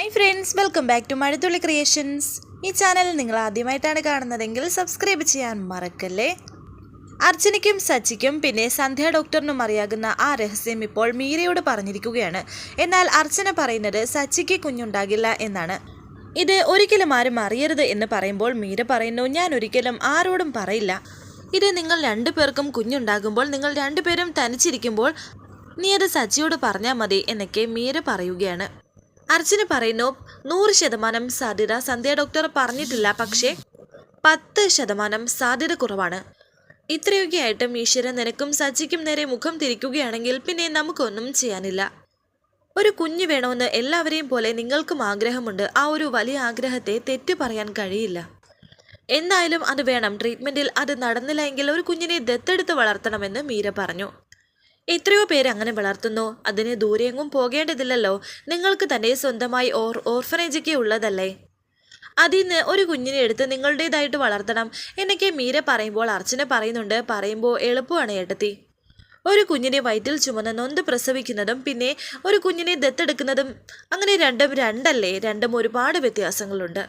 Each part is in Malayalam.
Hi friends welcome back to Mazhathulli creations ഈ ചാനൽ നിങ്ങൾ ആദ്യമായിട്ടാണ് കാണുന്നതെങ്കിൽ സബ്സ്ക്രൈബ് ചെയ്യാൻ മറക്കല്ലേ? അർച്ചനയ്ക്കും സച്ചിക്കും പിന്നെ സന്ധ്യ ഡോക്ടറിനും അറിയാകുന്ന ആ രഹസ്യം ഇപ്പോൾ മീരയോട് പറഞ്ഞിരിക്കുകയാണ്. എന്നാൽ അർച്ചന പറയുന്നത് സച്ചിക്ക് കുഞ്ഞുണ്ടാകില്ല എന്നാണ്. ഇത് ഒരിക്കലും ആരും അറിയരുത് എന്ന് പറയുമ്പോൾ മീര പറയുന്നു ഞാൻ ഒരിക്കലും ആരോടും പറയില്ല. ഇത് നിങ്ങൾ രണ്ടുപേർക്കും കുഞ്ഞുണ്ടാകുമ്പോൾ നിങ്ങൾ രണ്ടുപേരും തനിച്ചിരിക്കുമ്പോൾ നീ അത് സച്ചിയോട് പറഞ്ഞാൽ മതി എന്നൊക്കെ മീര പറയുകയാണ്. അർച്ചന പറയുന്നു നൂറ് ശതമാനം സാധ്യത സന്ധ്യ ഡോക്ടർ പറഞ്ഞിട്ടില്ല. പക്ഷേ പത്ത് ശതമാനം സാധ്യത കുറവാണ്. ഇത്രയൊക്കെ ആയിട്ടും ഈശ്വരൻ നിനക്കും സച്ചിക്കും നേരെ മുഖം തിരിക്കുകയാണെങ്കിൽ പിന്നെ നമുക്കൊന്നും ചെയ്യാനില്ല. ഒരു കുഞ്ഞ് വേണമെന്ന് എല്ലാവരെയും പോലെ നിങ്ങൾക്കും ആഗ്രഹമുണ്ട്. ആ ഒരു വലിയ ആഗ്രഹത്തെ തെറ്റു പറയാൻ കഴിയില്ല. എന്തായാലും അത് വേണം. ട്രീറ്റ്മെന്റിൽ അത് നടന്നില്ല എങ്കിൽ ഒരു കുഞ്ഞിനെ ദത്തെടുത്ത് വളർത്തണമെന്ന് മീര പറഞ്ഞു. എത്രയോ പേര് അങ്ങനെ വളർത്തുന്നു. അതിന് ദൂരെയെങ്ങും പോകേണ്ടതില്ലല്ലോ. നിങ്ങൾക്ക് തന്നെ സ്വന്തമായി ഓർ ഓർഫനേജൊക്കെ ഉള്ളതല്ലേ? അതിൽ നിന്ന് ഒരു കുഞ്ഞിനെ എടുത്ത് നിങ്ങളുടേതായിട്ട് വളർത്തണം. എന്നൊക്കെ മീര പറയുമ്പോൾ അർച്ചന പറയുന്നുണ്ട്. പറയുമ്പോൾ എളുപ്പമാണ് ഏട്ടത്തി. ഒരു കുഞ്ഞിനെ വയറ്റിൽ ചുമന്ന് നൊന്ത് പ്രസവിക്കുന്നതും പിന്നെ ഒരു കുഞ്ഞിനെ ദത്തെടുക്കുന്നതും അങ്ങനെ രണ്ടും രണ്ടല്ലേ? രണ്ടും ഒരുപാട് വ്യത്യാസങ്ങളുണ്ട്.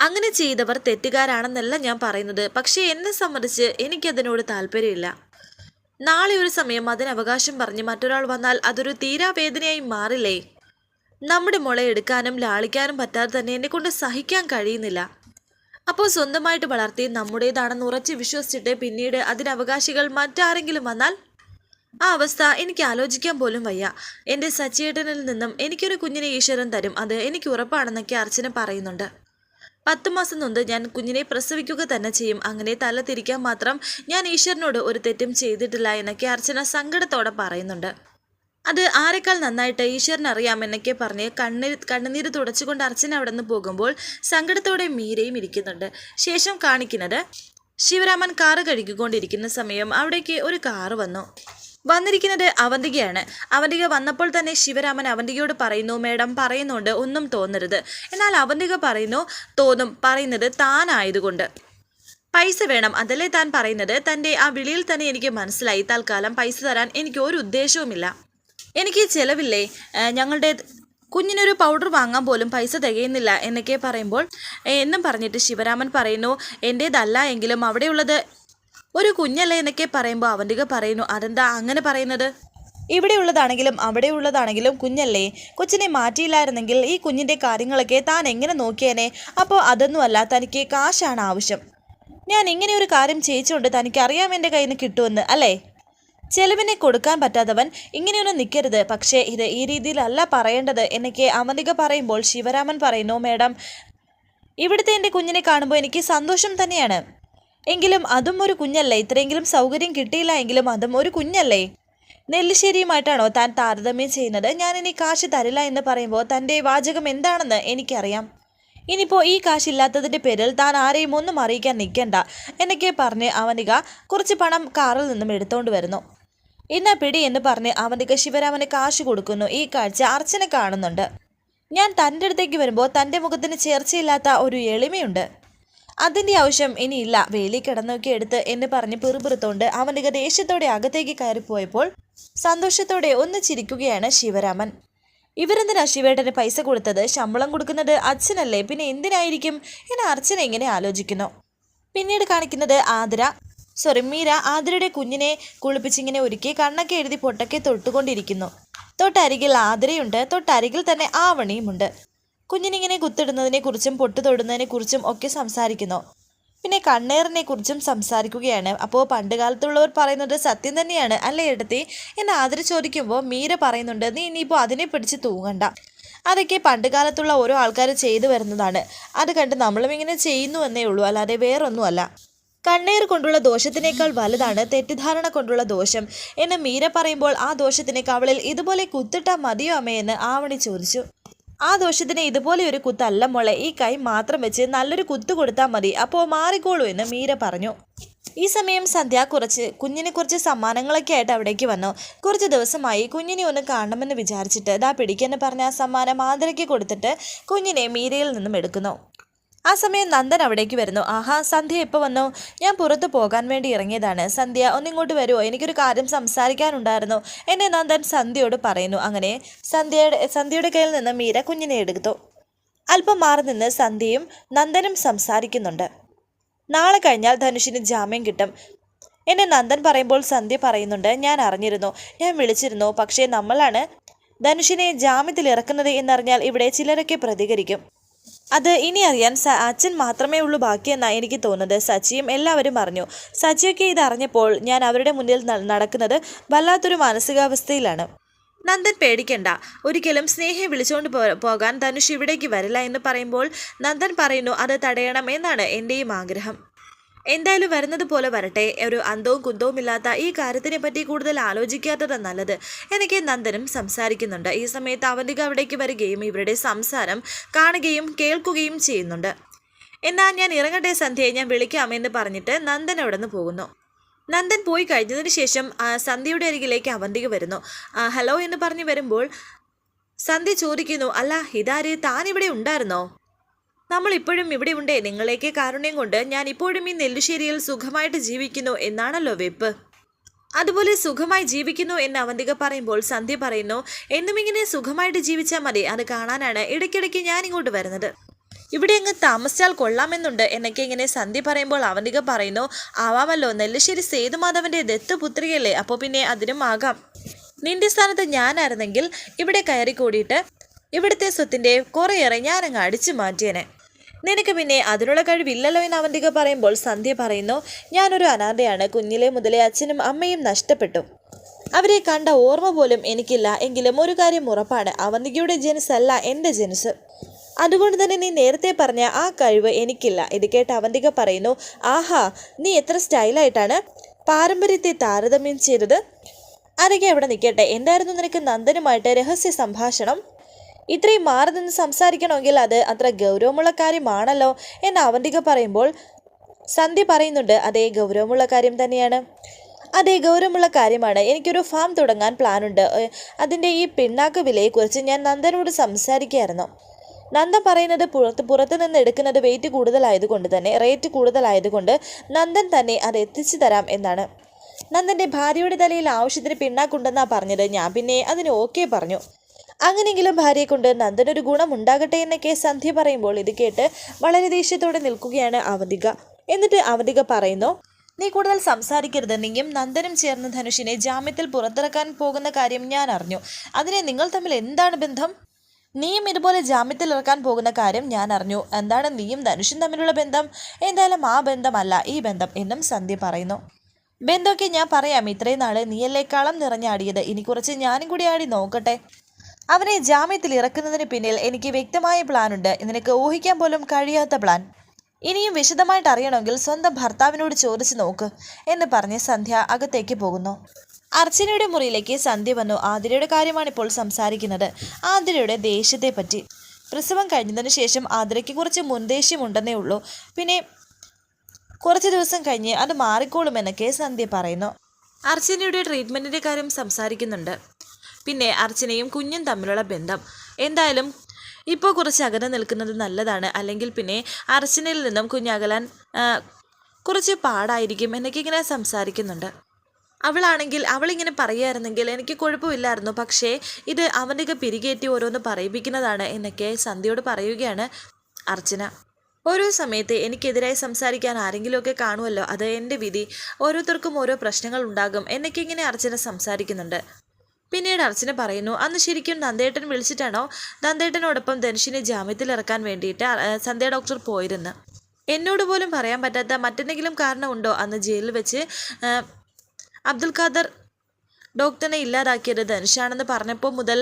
അങ്ങനെ ചെയ്തവർ തെറ്റുകാരാണെന്നല്ല ഞാൻ പറയുന്നത്. പക്ഷേ എന്നെ സംബന്ധിച്ച് എനിക്കതിനോട് താല്പര്യമില്ല. നാളെ ഒരു സമയം അതിന് അവകാശം പറഞ്ഞ് മറ്റൊരാൾ വന്നാൽ അതൊരു തീരാവേദനയായി മാറില്ലേ? നമ്മുടെ മുള എടുക്കാനും ലാളിക്കാനും പറ്റാതെ തന്നെ എന്നെ കൊണ്ട് സഹിക്കാൻ കഴിയുന്നില്ല. അപ്പോൾ സ്വന്തമായിട്ട് വളർത്തി നമ്മുടേതാണെന്ന് ഉറച്ച് വിശ്വസിച്ചിട്ട് പിന്നീട് അതിന് അവകാശികൾ മറ്റാരെങ്കിലും വന്നാൽ? ആ അവസ്ഥ എനിക്ക് ആലോചിക്കാൻ പോലും വയ്യ. എന്റെ സച്ചിയേട്ടനിൽ നിന്നും എനിക്കൊരു കുഞ്ഞിനെ ഈശ്വരൻ തരും. അത് എനിക്ക് ഉറപ്പാണെന്നൊക്കെ അർച്ചന പറയുന്നുണ്ട്. പത്ത് മാസം നൊന്ത് ഞാൻ കുഞ്ഞിനെ പ്രസവിക്കുക തന്നെ ചെയ്യും. അങ്ങനെ തല തിരിക്കാൻ മാത്രം ഞാൻ ഈശ്വരനോട് ഒരു തെറ്റും ചെയ്തിട്ടില്ല എന്നൊക്കെ അർച്ചന സങ്കടത്തോടെ പറയുന്നുണ്ട്. അത് ആരെക്കാൾ നന്നായിട്ട് ഈശ്വരൻ അറിയാമെന്നൊക്കെ പറഞ്ഞ് കണ്ണീർ കണ്ണുനീര് തുടച്ചുകൊണ്ട് അർച്ചന അവിടെ നിന്ന് പോകുമ്പോൾ സങ്കടത്തോടെ മീരയും ഇരിക്കുന്നുണ്ട്. ശേഷം കാണിക്കുന്നത് ശിവരാമൻ കാറ് കഴുകിക്കൊണ്ടിരിക്കുന്ന സമയം അവിടേക്ക് ഒരു കാറ് വന്നു. വന്നിരിക്കുന്നത് അവന്തികയാണ്. അവന്തിക വന്നപ്പോൾ തന്നെ ശിവരാമൻ അവന്തികയോട് പറയുന്നു മേഡം പറയുന്നുണ്ട്. ഒന്നും തോന്നരുത്. എന്നാൽ അവന്തിക പറയുന്നു തോന്നും. പറയുന്നത് താനായതുകൊണ്ട്. പൈസ വേണം. അതല്ലേ താൻ പറയുന്നത്? തന്റെ ആ വിളിയിൽ തന്നെ എനിക്ക് മനസ്സിലായി. തൽക്കാലം പൈസ തരാൻ എനിക്ക് ഒരു ഉദ്ദേശവുമില്ല. എനിക്ക് ചിലവില്ലേ? ഞങ്ങളുടെ കുഞ്ഞിനൊരു പൗഡർ വാങ്ങാൻ പോലും പൈസ തികയുന്നില്ല എന്നൊക്കെ പറയുമ്പോൾ എന്നും പറഞ്ഞിട്ട് ശിവരാമൻ പറയുന്നു എന്റേതല്ല എങ്കിലും അവിടെയുള്ളത് ഒരു കുഞ്ഞല്ലേ എന്നൊക്കെ പറയുമ്പോൾ അവന്റെ പറയുന്നു അതെന്താ അങ്ങനെ പറയുന്നത്? അവിടെ ഉള്ളതാണെങ്കിലും കുഞ്ഞല്ലേ കൊച്ചിനെ മാറ്റിയില്ലായിരുന്നെങ്കിൽ ഈ കുഞ്ഞിന്റെ കാര്യങ്ങളൊക്കെ താൻ എങ്ങനെ നോക്കിയേനെ? അപ്പോൾ അതൊന്നുമല്ല തനിക്ക് കാശാണ് ആവശ്യം. ഞാൻ ഇങ്ങനെ ഒരു കാര്യം ചെയ്യിച്ചുകൊണ്ട് തനിക്ക് അറിയാം എന്റെ കയ്യിൽ നിന്ന് കിട്ടുമെന്ന് അല്ലേ? ചെലവിനെ കൊടുക്കാൻ പറ്റാത്തവൻ ഇങ്ങനെയൊന്നും നിൽക്കരുത് പക്ഷേ ഇത് ഈ രീതിയിലല്ല പറയേണ്ടത് എനിക്ക് അവന്തിക പറയുമ്പോൾ ശിവരാമൻ പറയുന്നു മേഡം ഇവിടുത്തെ എന്റെ കുഞ്ഞിനെ കാണുമ്പോൾ എനിക്ക് സന്തോഷം തന്നെയാണ്. എങ്കിലും അതും ഒരു കുഞ്ഞല്ലേ? ഇത്രയെങ്കിലും സൗകര്യം കിട്ടിയില്ല എങ്കിലും അതും ഒരു കുഞ്ഞല്ലേ? നെല്ലിശ്ശേരിയുമായിട്ടാണോ താൻ താരതമ്യം ചെയ്യുന്നത്? ഞാൻ ഇനി കാശ് തരില്ല എന്ന് പറയുമ്പോൾ തന്റെ വാചകം എന്താണെന്ന് എനിക്കറിയാം. ഇനിയിപ്പോൾ ഈ കാശില്ലാത്തതിന്റെ പേരിൽ താൻ ആരെയും ഒന്നും അറിയിക്കാൻ നിൽക്കണ്ട. എന്നൊക്കെ പറഞ്ഞ് അവനിക കുറച്ച് പണം കാറിൽ നിന്നും എടുത്തുകൊണ്ട് വരുന്നു. ഇന്ന പിടി എന്ന് പറഞ്ഞ് അവനിക ശിവരാമന് കാശ് കൊടുക്കുന്നു. ഈ കാഴ്ച അർച്ചന കാണുന്നുണ്ട്. ഞാൻ തന്റെ അടുത്തേക്ക് വരുമ്പോൾ തന്റെ മുഖത്തിന് ചേർച്ചയില്ലാത്ത ഒരു എളിമയുണ്ട്. അതിന്റെ ആവശ്യം ഇനിയില്ല. വേലി കിടന്നൊക്കെ എടുത്ത് എന്ന് പറഞ്ഞ് പിറുപിറുത്തോണ്ട് അവനിക ദേഷ്യത്തോടെ അകത്തേക്ക് കയറിപ്പോയപ്പോൾ സന്തോഷത്തോടെ ഒന്ന് ചിരിക്കുകയാണ് ശിവരാമൻ. ഇവരെന്തിനാ ശിവേട്ടന് പൈസ കൊടുത്തത്? ശമ്പളം കൊടുക്കുന്നത് അച്ഛനല്ലേ? പിന്നെ എന്തിനായിരിക്കും? എന്ന് അർച്ചന ഇങ്ങനെ ആലോചിക്കുന്നു. പിന്നീട് കാണിക്കുന്നത് ആതിര. സോറി മീര ആതിരയുടെ കുഞ്ഞിനെ കുളിപ്പിച്ചിങ്ങനെ ഒരുക്കി കണ്ണൊക്കെ എഴുതി പൊട്ടൊക്കെ തൊട്ടുകൊണ്ടിരിക്കുന്നു. തൊട്ടരികിൽ ആതിരയുണ്ട് തൊട്ടരികിൽ തന്നെ ആവണിയുമുണ്ട്. കുഞ്ഞിനിങ്ങനെ കുത്തിടുന്നതിനെ കുറിച്ചും പൊട്ട് തൊടുന്നതിനെ കുറിച്ചും ഒക്കെ സംസാരിക്കുന്നു. പിന്നെ കണ്ണേറിനെ കുറിച്ചും സംസാരിക്കുകയാണ്. അപ്പോൾ പണ്ട് കാലത്തുള്ളവർ പറയുന്നത് സത്യം തന്നെയാണ്. അല്ലേ എടുത്തി എന്ന് ആതിര ചോദിക്കുമ്പോൾ മീര പറയുന്നുണ്ട് നീ ഇനിയിപ്പോൾ അതിനെ പിടിച്ച് തൂങ്ങണ്ട. അതൊക്കെ പണ്ട് കാലത്തുള്ള ഓരോ ആൾക്കാർ ചെയ്തു വരുന്നതാണ്. അത് കണ്ട് നമ്മളും ഇങ്ങനെ ചെയ്യുന്നു എന്നേ ഉള്ളൂ. അല്ലാതെ വേറൊന്നുമല്ല. കണ്ണീർ കൊണ്ടുള്ള ദോഷത്തിനേക്കാൾ വലുതാണ് തെറ്റിദ്ധാരണ കൊണ്ടുള്ള ദോഷം. എന്ന് മീര പറയുമ്പോൾ ആ ദോഷത്തിന് കവളിൽ ഇതുപോലെ കുത്തിട്ടാൽ മതിയോ അമ്മയെന്ന് ആവണി ചോദിച്ചു. ആ ദോഷത്തിന് ഇതുപോലെ ഒരു കുത്തല്ല മോളെ. ഈ കൈ മാത്രം വെച്ച് നല്ലൊരു കുത്തു കൊടുത്താൽ മതി. അപ്പോൾ മാറിക്കോളൂ എന്ന് മീര പറഞ്ഞു. ഈ സമയം സന്ധ്യ കുറച്ച് കുഞ്ഞിനെ കുറച്ച് സമ്മാനങ്ങളൊക്കെ ആയിട്ട് അവിടേക്ക് വന്നു. കുറച്ച് ദിവസമായി കുഞ്ഞിനെ ഒന്ന് കാണണമെന്ന് വിചാരിച്ചിട്ട് ദാ പിടിക്കെന്ന് പറഞ്ഞ ആ സമ്മാനം ആദരയ്ക്ക് കൊടുത്തിട്ട് കുഞ്ഞിനെ മീരയിൽ നിന്നും എടുക്കുന്നു. ആ സമയം നന്ദൻ അവിടേക്ക് വരുന്നു. ആഹാ സന്ധ്യ എപ്പോൾ വന്നു? ഞാൻ പുറത്ത് പോകാൻ വേണ്ടി ഇറങ്ങിയതാണ്. സന്ധ്യ ഒന്നിങ്ങോട്ട് വരുമോ എനിക്കൊരു കാര്യം സംസാരിക്കാനുണ്ടായിരുന്നു. എന്നെ നന്ദൻ സന്ധ്യയോട് പറയുന്നു. അങ്ങനെ സന്ധ്യയുടെ സന്ധ്യയുടെ കയ്യിൽ നിന്ന് മീര കുഞ്ഞിനെ എടുത്തു. അല്പം മാറി നിന്ന് സന്ധ്യയും നന്ദനും സംസാരിക്കുന്നുണ്ട്. നാളെ കഴിഞ്ഞാൽ ധനുഷിന് ജാമ്യം കിട്ടും. എന്നെ നന്ദൻ പറയുമ്പോൾ സന്ധ്യ പറയുന്നുണ്ട്. ഞാൻ അറിഞ്ഞിരുന്നു. ഞാൻ വിളിച്ചിരുന്നു. പക്ഷേ നമ്മളാണ് ധനുഷിനെ ജാമ്യത്തിൽ ഇറക്കുന്നത് എന്നറിഞ്ഞാൽ ഇവിടെ ചിലരൊക്കെ പ്രതികരിക്കും. അത് ഇനി അറിയാൻ അച്ഛൻ മാത്രമേ ഉള്ളൂ ബാക്കിയെന്നാണ് എനിക്ക് തോന്നുന്നത്. സച്ചിയും എല്ലാവരും അറിഞ്ഞു സച്ചിയൊക്കെ ഇതറിഞ്ഞപ്പോൾ ഞാൻ അവരുടെ മുന്നിൽ നടക്കുന്നത് വല്ലാത്തൊരു മാനസികാവസ്ഥയിലാണ്. നന്ദൻ പേടിക്കണ്ട. ഒരിക്കലും സ്നേഹയെ വിളിച്ചുകൊണ്ട് പോകാൻ ധനുഷ് ഇവിടേക്ക് വരില്ല എന്ന് പറയുമ്പോൾ നന്ദൻ പറയുന്നു അത് തടയണം എന്നാണ് എന്റെയും ആഗ്രഹം. എന്തായാലും വരുന്നത് പോലെ വരട്ടെ. ഒരു അന്തവും കുന്തവും ഇല്ലാത്ത ഈ കാര്യത്തിനെ പറ്റി കൂടുതൽ ആലോചിക്കാത്തത് നല്ലത്. എനിക്ക് നന്ദനും സംസാരിക്കുന്നുണ്ട്. ഈ സമയത്ത് അവന്തിക അവിടേക്ക് വരികയും ഇവരുടെ സംസാരം കാണുകയും കേൾക്കുകയും ചെയ്യുന്നുണ്ട്. എന്നാൽ ഞാൻ ഇറങ്ങട്ടെ സന്ധ്യയെ ഞാൻ വിളിക്കാമെന്ന് പറഞ്ഞിട്ട് നന്ദൻ അവിടെ നിന്ന് പോകുന്നു. നന്ദൻ പോയി കഴിഞ്ഞതിന് ശേഷം സന്ധ്യയുടെ അരികിലേക്ക് അവന്തിക വരുന്നു. ഹലോ എന്ന് പറഞ്ഞു വരുമ്പോൾ സന്ധ്യ ചോദിക്കുന്നു അല്ല ഇതാര്? താൻ ഇവിടെ ഉണ്ടായിരുന്നോ? നമ്മൾ ഇപ്പോഴും ഇവിടെ ഉണ്ടേ. നിങ്ങളേക്ക് കാരുണ്യം കൊണ്ട് ഞാൻ ഇപ്പോഴും ഈ നെല്ലുശ്ശേരിയിൽ സുഖമായിട്ട് ജീവിക്കുന്നു എന്നാണല്ലോ വെപ്പ്. അതുപോലെ സുഖമായി ജീവിക്കുന്നു എന്ന് അവന്തിക പറയുമ്പോൾ സന്ധ്യ പറയുന്നു എന്നും ഇങ്ങനെ സുഖമായിട്ട് ജീവിച്ചാൽ മതി. അത് കാണാനാണ് ഇടയ്ക്കിടയ്ക്ക് ഞാൻ ഇങ്ങോട്ട് വരുന്നത്. ഇവിടെ അങ്ങ് താമസിച്ചാൽ കൊള്ളാമെന്നുണ്ട് എന്നൊക്കെ ഇങ്ങനെ സന്ധ്യ പറയുമ്പോൾ അവന്തിക പറയുന്നു ആവാമല്ലോ നെല്ലുശ്ശേരി സേതുമാധവന്റെ ദത്തുപുത്രിയല്ലേ. അപ്പോൾ പിന്നെ അതിനും ആകാം. നിന്റെ സ്ഥാനത്ത് ഞാനായിരുന്നെങ്കിൽ ഇവിടെ കയറി കൂടിയിട്ട് ഇവിടുത്തെ സ്വത്തിന്റെ കുറേയേറെ ഞാനങ്ങ് അടിച്ചു മാറ്റിയേനെ. നിനക്ക് പിന്നെ അതിനുള്ള കഴിവില്ലല്ലോ എന്ന് അവന്തിക പറയുമ്പോൾ സന്ധ്യ പറയുന്നു ഞാനൊരു അനാഥയാണ്. കുഞ്ഞിലെ മുതലേ അച്ഛനും അമ്മയും നഷ്ടപ്പെട്ടു. അവരെ കണ്ട ഓർമ്മ പോലും എനിക്കില്ല. എങ്കിലും ഒരു കാര്യം ഉറപ്പാണ്. അവന്തികയുടെ ജെൻസ് അല്ല എന്റെ ജെൻസ് അതുകൊണ്ട് തന്നെ നീ നേരത്തെ പറഞ്ഞ ആ കഴിവ് എനിക്കില്ല. ഇത് കേട്ട് അവന്തിക പറയുന്നു ആഹാ നീ എത്ര സ്റ്റൈലായിട്ടാണ് പാരമ്പര്യത്തെ താരതമ്യം ചെയ്തത്. അരകെ അവിടെ നിൽക്കട്ടെ. എന്തായിരുന്നു നിനക്ക് നന്ദനുമായിട്ട് രഹസ്യ സംഭാഷണം? ഇത്രയും മാറി നിന്ന് സംസാരിക്കണമെങ്കിൽ അത് അത്ര ഗൗരവമുള്ള കാര്യമാണല്ലോ എന്ന് അവന്തിക പറയുമ്പോൾ സന്ധ്യ പറയുന്നുണ്ട് അതേ ഗൗരവമുള്ള കാര്യം തന്നെയാണ്. അതേ ഗൗരവമുള്ള കാര്യമാണ്. എനിക്കൊരു ഫാം തുടങ്ങാൻ പ്ലാനുണ്ട് അതിന്റെ ഈ പിണ്ണാക്ക് വിലയെക്കുറിച്ച് ഞാൻ നന്ദനോട് സംസാരിക്കുകയായിരുന്നു. നന്ദൻ പറയുന്നത് പുറത്ത് പുറത്ത് നിന്ന് എടുക്കുന്നത് വെയിറ്റ് കൂടുതലായതുകൊണ്ട് തന്നെ റേറ്റ് കൂടുതലായതുകൊണ്ട് നന്ദൻ തന്നെ അത് എത്തിച്ചു തരാം എന്നാണ്. നന്ദന്റെ ഭാര്യയുടെ തലയിൽ ആവശ്യത്തിന് പിണ്ണാക്കുണ്ടെന്നാണ് പറഞ്ഞത്. ഞാൻ പിന്നെ അതിന് ഓക്കെ പറഞ്ഞു. അങ്ങനെയെങ്കിലും ഭാര്യയെ കൊണ്ട് നന്ദനൊരു ഗുണം ഉണ്ടാകട്ടെ എന്നൊക്കെ സന്ധ്യ പറയുമ്പോൾ ഇത് കേട്ട് വളരെ ദേഷ്യത്തോടെ നിൽക്കുകയാണ് അവധിക. എന്നിട്ട് അവധിക പറയുന്നു നീ കൂടുതൽ സംസാരിക്കരുത്. നീയും നന്ദനും ചേർന്ന് ധനുഷിനെ ജാമ്യത്തിൽ പുറത്തിറക്കാൻ പോകുന്ന കാര്യം ഞാൻ അറിഞ്ഞു. അതിനെ നിങ്ങൾ തമ്മിൽ എന്താണ് ബന്ധം? നീയും ഇതുപോലെ ജാമ്യത്തിൽ ഇറക്കാൻ പോകുന്ന കാര്യം ഞാൻ അറിഞ്ഞു. എന്താണ് നീയും ധനുഷും തമ്മിലുള്ള ബന്ധം? എന്തായാലും ആ ബന്ധമല്ല ഈ ബന്ധം എന്നും സന്ധ്യ പറയുന്നു. ബന്ധമൊക്കെ ഞാൻ പറയാം. ഇത്രയും നാൾ നീയല്ലേ കളം നിറഞ്ഞാടിയത്? ഇനി കുറച്ച് ഞാനും കൂടി ആടി നോക്കട്ടെ. അവനെ ജാമ്യത്തിൽ ഇറക്കുന്നതിന് പിന്നിൽ എനിക്ക് വ്യക്തമായ പ്ലാനുണ്ട് നിനക്ക് ഊഹിക്കാൻ പോലും കഴിയാത്ത പ്ലാൻ ഇനിയും വിശദമായിട്ട് അറിയണമെങ്കിൽ സ്വന്തം ഭർത്താവിനോട് ചോദിച്ചു നോക്ക് എന്ന് പറഞ്ഞ് സന്ധ്യ അകത്തേക്ക് പോകുന്നു. അർച്ചനയുടെ മുറിയിലേക്ക് സന്ധ്യ വന്നു. ആതിരയുടെ കാര്യമാണ് ഇപ്പോൾ സംസാരിക്കുന്നത്. ആതിരയുടെ ദേഷ്യത്തെ പറ്റി. പ്രസവം കഴിഞ്ഞതിന് ശേഷം ആതിരയ്ക്ക് കുറച്ച് മുൻദേഷ്യമുണ്ടെന്നേ ഉള്ളൂ. പിന്നെ കുറച്ച് ദിവസം കഴിഞ്ഞ് അത് മാറിക്കോളുമെന്നൊക്കെ സന്ധ്യ പറയുന്നു. അർച്ചനയുടെ ട്രീറ്റ്മെന്റിന്റെ കാര്യം സംസാരിക്കുന്നുണ്ട്. പിന്നെ അർച്ചനയും കുഞ്ഞും തമ്മിലുള്ള ബന്ധം. എന്തായാലും ഇപ്പോൾ കുറച്ച് അകലെ നിൽക്കുന്നത് നല്ലതാണ്. അല്ലെങ്കിൽ പിന്നെ അർച്ചനയിൽ നിന്നും കുഞ്ഞകലാൻ കുറച്ച് പാടായിരിക്കും എന്നൊക്കെ ഇങ്ങനെ സംസാരിക്കുന്നുണ്ട്. അവളാണെങ്കിൽ അവളിങ്ങനെ പറയുമായിരുന്നെങ്കിൽ എനിക്ക് കുഴപ്പമില്ലായിരുന്നു. പക്ഷേ ഇത് അവന്റെ പിരികേറ്റി ഓരോന്ന് പറയിപ്പിക്കുന്നതാണ് എന്നൊക്കെ സന്ധ്യയോട് പറയുകയാണ് അർച്ചന. ഓരോ സമയത്ത് എനിക്കെതിരായി സംസാരിക്കാൻ ആരെങ്കിലുമൊക്കെ കാണുമല്ലോ? അത് എന്റെ വിധി. ഓരോരുത്തർക്കും ഓരോ പ്രശ്നങ്ങൾ ഉണ്ടാകും എന്നൊക്കെ ഇങ്ങനെ അർച്ചന സംസാരിക്കുന്നുണ്ട്. പിന്നീട് അർച്ചന പറയുന്നു അന്ന് ശരിക്കും നന്ദേട്ടൻ വിളിച്ചിട്ടാണോ? നന്ദേട്ടനോടൊപ്പം ധനുഷിനെ ജാമ്യത്തിൽ ഇറക്കാൻ വേണ്ടിയിട്ട് സന്ധ്യ ഡോക്ടർ പോയിരുന്നു. എന്നോട് പോലും പറയാൻ പറ്റാത്ത മറ്റെന്തെങ്കിലും കാരണമുണ്ടോ അന്ന് ജയിലിൽ വെച്ച് അബ്ദുൽ ഖാദർ ഡോക്ടറിനെ ഇല്ലാതാക്കിയത് ധനുഷാണെന്ന് പറഞ്ഞപ്പോൾ മുതൽ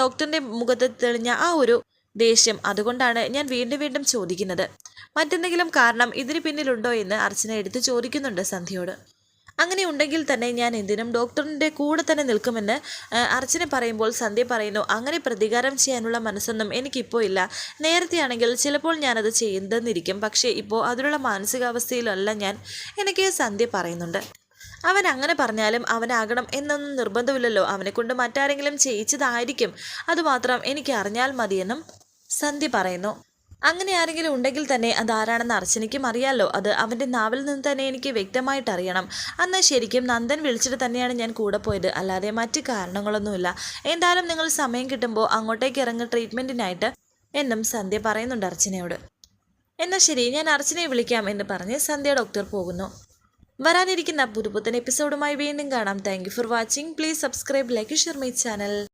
ഡോക്ടറിന്റെ മുഖത്ത് തെളിഞ്ഞ ആ ഒരു ദേഷ്യം. അതുകൊണ്ടാണ് ഞാൻ വീണ്ടും വീണ്ടും ചോദിക്കുന്നത്. മറ്റെന്തെങ്കിലും കാരണം ഇതിന് പിന്നിലുണ്ടോ എന്ന് അർച്ചന എടുത്ത് ചോദിക്കുന്നുണ്ട് സന്ധ്യയോട്. അങ്ങനെ ഉണ്ടെങ്കിൽ തന്നെ ഞാൻ എന്തിനും ഡോക്ടറിന്റെ കൂടെ തന്നെ നിൽക്കുമെന്ന് അർച്ചന പറയുമ്പോൾ സന്ധ്യ പറയുന്നു അങ്ങനെ പ്രതികാരം ചെയ്യാനുള്ള മനസ്സൊന്നും എനിക്കിപ്പോൾ ഇല്ല. നേരത്തെയാണെങ്കിൽ ചിലപ്പോൾ ഞാനത് ചെയ്യുന്നതെന്നിരിക്കും പക്ഷേ ഇപ്പോൾ അതിനുള്ള മാനസികാവസ്ഥയിലല്ല ഞാൻ എനിക്ക് സന്ധ്യ പറയുന്നുണ്ട്. അവൻ അങ്ങനെ പറഞ്ഞാലും അവനാകണം എന്നൊന്നും നിർബന്ധമില്ലല്ലോ. അവനെക്കൊണ്ട് മറ്റാരെങ്കിലും ചെയ്യിച്ചതായിരിക്കും. അതുമാത്രം എനിക്ക് അറിഞ്ഞാൽ മതിയെന്നും സന്ധ്യ പറയുന്നു. അങ്ങനെ ആരെങ്കിലും ഉണ്ടെങ്കിൽ തന്നെ അത് ആരാണെന്ന് അർച്ചനയ്ക്കും അറിയാലോ. അത് അവന്റെ നാവിൽ നിന്ന് തന്നെ എനിക്ക് വ്യക്തമായിട്ട് അറിയണം. അന്ന് ശരിക്കും നന്ദൻ വിളിച്ചിട്ട് തന്നെയാണ് ഞാൻ കൂടെ പോയത്. അല്ലാതെ മറ്റ് കാരണങ്ങളൊന്നുമില്ല. എന്തായാലും നിങ്ങൾ സമയം കിട്ടുമ്പോൾ അങ്ങോട്ടേക്ക് ഇറങ്ങുക ട്രീറ്റ്മെന്റിനായിട്ട് എന്നും സന്ധ്യ പറയുന്നുണ്ട് അർച്ചനയോട്. എന്നാൽ ശരി ഞാൻ അർച്ചനയെ വിളിക്കാം എന്ന് പറഞ്ഞ് സന്ധ്യ ഡോക്ടർ പോകുന്നു. വരാനിരിക്കുന്ന പുതുപുത്തൻ എപ്പിസോഡുമായി വീണ്ടും കാണാം. Thank for watching please subscribe like share my channel